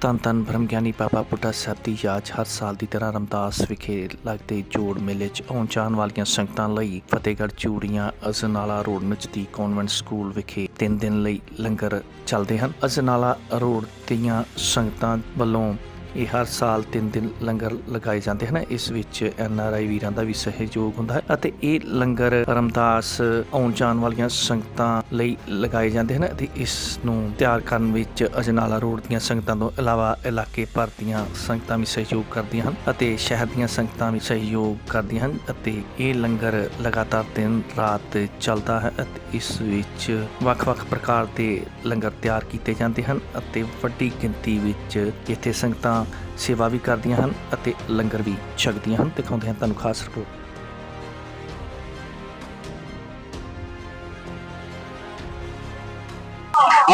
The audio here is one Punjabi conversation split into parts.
ਧੰਨ ਧੰਨ ਬ੍ਰਹਮ ਗਿਆਨੀ ਬਾਬਾ ਬੁੱਢਾ ਸਾਹਿਬ ਦੀ ਯਾਦ ਹਰ ਸਾਲ ਦੀ ਤਰ੍ਹਾਂ ਰਮਦਾਸ ਵਿਖੇ ਲੱਗਦੇ ਜੋੜ ਮੇਲੇ 'ਚ ਆਉਣ ਜਾਣ ਵਾਲੀਆਂ ਸੰਗਤਾਂ ਲਈ ਫਤਿਹਗੜ੍ਹ ਚੂੜੀਆਂ ਅਜਨਾਲਾ ਰੋਡ ਨਜ਼ਦੀਕ ਕਨਵੈਂਟ ਸਕੂਲ ਵਿਖੇ 3 ਦਿਨ ਲਈ ਲੰਗਰ ਚੱਲਦੇ ਹਨ। ਅਜਨਾਲਾ ਰੋਡ ਦੀਆਂ ਸੰਗਤਾਂ ਵੱਲੋਂ ਇਹ ਹਰ ਸਾਲ 3 ਦਿਨ ਲੰਗਰ ਲਗਾਏ ਜਾਂਦੇ ਹਨ। ਇਸ ਵਿੱਚ ਐਨ ਆਰ ਆਈ ਵੀਰਾਂ ਦਾ ਵੀ ਸਹਿਯੋਗ ਹੁੰਦਾ ਹੈ ਅਤੇ ਇਹ ਲੰਗਰ ਰਮਦਾਸ ਆਉਣ ਜਾਣ ਵਾਲੀਆਂ ਸੰਗਤਾਂ ਲਈ ਲਗਾਏ ਜਾਂਦੇ ਹਨ ਅਤੇ ਇਸ ਨੂੰ ਤਿਆਰ ਕਰਨ ਵਿੱਚ ਅਜਨਾਲਾ ਰੋਡ ਦੀਆਂ ਸੰਗਤਾਂ ਤੋਂ ਇਲਾਵਾ ਇਲਾਕੇ ਭਰ ਦੀਆਂ ਸੰਗਤਾਂ ਵੀ ਸਹਿਯੋਗ ਕਰਦੀਆਂ ਹਨ ਅਤੇ ਸ਼ਹਿਰ ਦੀਆਂ ਸੰਗਤਾਂ ਵੀ ਸਹਿਯੋਗ ਕਰਦੀਆਂ ਹਨ ਅਤੇ ਇਹ ਲੰਗਰ ਲਗਾਤਾਰ ਦਿਨ ਰਾਤ ਚੱਲਦਾ ਹੈ ਅਤੇ ਇਸ ਵਿੱਚ ਵੱਖ-ਵੱਖ ਪ੍ਰਕਾਰ ਦੇ ਲੰਗਰ ਤਿਆਰ ਕੀਤੇ ਜਾਂਦੇ ਹਨ ਅਤੇ ਵੱਡੀ ਗਿਣਤੀ ਵਿੱਚ ਇੱਥੇ ਸੰਗਤਾਂ ਸੇਵਾ ਵੀ ਕਰਦੀਆਂ ਹਨ ਅਤੇ ਲੰਗਰ ਵੀ ਛਕਦੀਆਂ ਹਨ, ਦਿਖਾਉਂਦੇ ਹਾਂ ਤੁਹਾਨੂੰ ਖਾਸ ਰਿਪੋਰਟ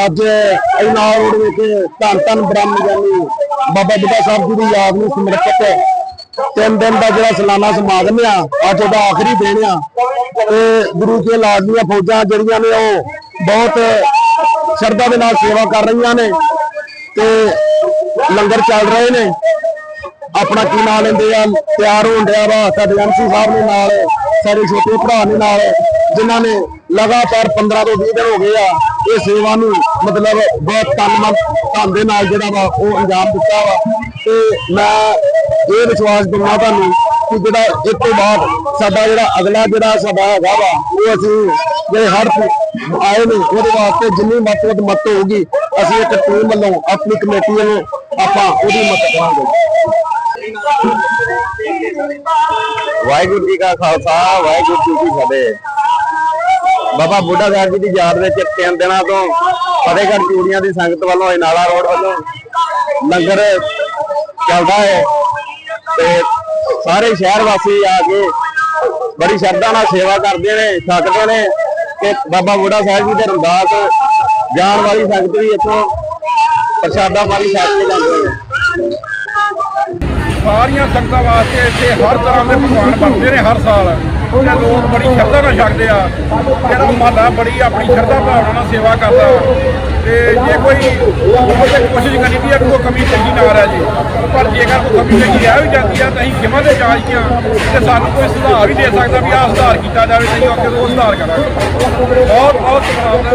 ਅੱਜ ਇਨਾਮ ਰੋਡ ਵਿੱਚ ਧੰਨ ਧੰਨ ਬ੍ਰਹਮ ਗਿਆਨੀ ਬਾਬਾ ਬੁੱਢਾ ਸਾਹਿਬ ਜੀ ਦੀ ਯਾਦ ਨੂੰ ਸਮਰਪਿਤ ਤਿੰਨ ਦਿਨ ਦਾ ਜਿਹੜਾ ਸਾਲਾਨਾ ਸਮਾਗਮ ਆ, ਅੱਜ ਉਹਦਾ ਆਖਰੀ ਦਿਨ ਆ। ਤੇ ਗੁਰੂ ਕੇ ਲਾਡਲੀਆਂ ਫੌਜਾਂ ਜਿਹੜੀਆਂ ਨੇ ਉਹ ਬਹੁਤ ਸ਼ਰਧਾ ਦੇ ਨਾਲ ਸੇਵਾ ਕਰ ਰਹੀਆਂ ਨੇ। ਤੇ ਲੰਗਰ ਚੱਲ ਰਹੇ ਨੇ। ਆਪਣਾ ਕੀ ਨਾਂ ਲੈਂਦੇ ਆ? ਤਿਆਰ ਹੋਣ ਡਿਆ ਵਾ। ਸਾਡੇ ਐਮਸੀ ਸਾਹਿਬ ਨੇ ਨਾਲ, ਸਾਡੇ ਛੋਟੇ ਭਰਾ ਨੇ ਨਾਲ, ਜਿਨ੍ਹਾਂ ਨੇ ਲਗਾਤਾਰ 15 ਤੋਂ 20 ਦਿਨ ਹੋ ਗਏ ਆ। ਇਹ ਸੇਵਾ ਨੂੰ ਮਤਲਬ ਬਹੁਤ ਤਨਮਨ, ਧਨ ਦੇ ਨਾਲ ਜਿਹੜਾ ਵਾ, ਉਹ ਅੰਜਾਮ ਦਿੱਤਾ ਵਾ। ਤੇ ਮੈਂ ਇਹ ਵਿਸ਼ਵਾਸ ਦਿੰਦਾ ਤੁਹਾਨੂੰ ਕਿ ਜਿਹੜਾ ਇਸ ਤੋਂ ਬਾਅਦ ਸਾਡਾ ਜਿਹੜਾ ਅਗਲਾ ਜਿਹੜਾ ਸਾਡਾ ਹੈਗਾ ਵਾ, ਉਹ ਅਸੀਂ ਜਿਹੜੇ ਹਰ ਆਏ ਨੇ, ਉਹਦੇ ਵਾਸਤੇ ਜਿੰਨੀ ਮੱਤ ਵੱਧ ਮੱਤ ਹੋਊਗੀ, ਅਸੀਂ ਇੱਕ ਟੀਮ ਵੱਲੋਂ ਆਪਣੀ ਕਮੇਟੀ ਵੱਲੋਂ ਆਪਾਂ ਉਹਦੀ ਮਦਦ ਕਰਾਂਗੇ। ਵਾਹਿਗੁਰੂ ਜੀ ਕਾ ਖਾਲਸਾ ਵਾਹਿਗੁਰੂ ਜੀ ਕੀ ਫਤਿਹ। ਬਾਬਾ ਬੁੱਢਾ ਸਾਹਿਬ ਜੀ ਦੀ ਯਾਦ ਵਿੱਚ ਤਿੰਨ ਦਿਨਾਂ ਤੋਂ ਫਤਿਹਗੜ੍ਹ ਚੂੜੀਆਂ ਦੀ ਸੰਗਤ ਵੱਲੋਂ ਇਨਾਲਾ ਰੋਡ ਵੱਲੋਂ ਲੰਗਰ ਚੱਲਦਾ ਹੈ ਤੇ ਸਾਰੇ ਸ਼ਹਿਰ ਵਾਸੀ ਆ ਕੇ ਬੜੀ ਸ਼ਰਧਾ ਨਾਲ ਸੇਵਾ ਕਰਦੇ ਨੇ ਛਕਦੇ ਨੇ ਕਿ ਬਾਬਾ ਬੁੱਢਾ ਸਾਹਿਬ ਜੀ ਦੇ ਰਮਦਾਸ ਜਾਣ ਵਾਲੀ ਸੰਗਤ ਵੀ ਇੱਥੋਂ ਪ੍ਰਸ਼ਾਦਾ ਪਾਣੀ ਛਕ ਕੇ ਜਾਂਦੇ ਨੇ ਸਾਰੀਆਂ ਸੰਗਤਾਂ ਵਾਸਤੇ ਇੱਥੇ ਹਰ ਤਰ੍ਹਾਂ ਦੇ ਪਕਵਾਨ ਬਣਦੇ ਨੇ ਹਰ ਸਾਲ। ਤੇ ਲੋਕ ਬੜੀ ਸ਼ਰਧਾ ਨਾਲ ਛਕਦੇ ਆ। ਜਿਹੜਾ ਮਹੱਲਾ ਬੜੀ ਆਪਣੀ ਸ਼ਰਧਾ ਭਾਵਨਾ ਨਾਲ ਸੇਵਾ ਕਰਦਾ। ਤੇ ਜੇ ਕੋਈ ਉਹਦੇ ਕੋਸ਼ਿਸ਼ ਕਰੀ ਦੀ ਆ ਕਿ ਕੋਈ ਕਮੀ ਚੰਗੀ ਨਾ ਰਹਿ ਜੇ, ਪਰ ਜੇਕਰ ਕੋਈ ਕਮੀ ਚੰਗੀ ਰਹਿ ਵੀ ਜਾਂਦੀ ਆ, ਤਾਂ ਅਸੀਂ ਕਿਵੇਂ ਦੇ ਚਾਰਜ ਆ। ਤੇ ਸਾਨੂੰ ਕੋਈ ਸੁਧਾਰ ਵੀ ਦੇ ਸਕਦਾ ਵੀ ਆਹ ਸੁਧਾਰ ਕੀਤਾ ਜਾਵੇ ਤੇ ਅਸੀਂ ਅੱਗੇ ਤੋਂ ਸੁਧਾਰ ਕਰਾਂਗੇ। ਬਹੁਤ ਬਹੁਤ ਧੰਨਵਾਦ।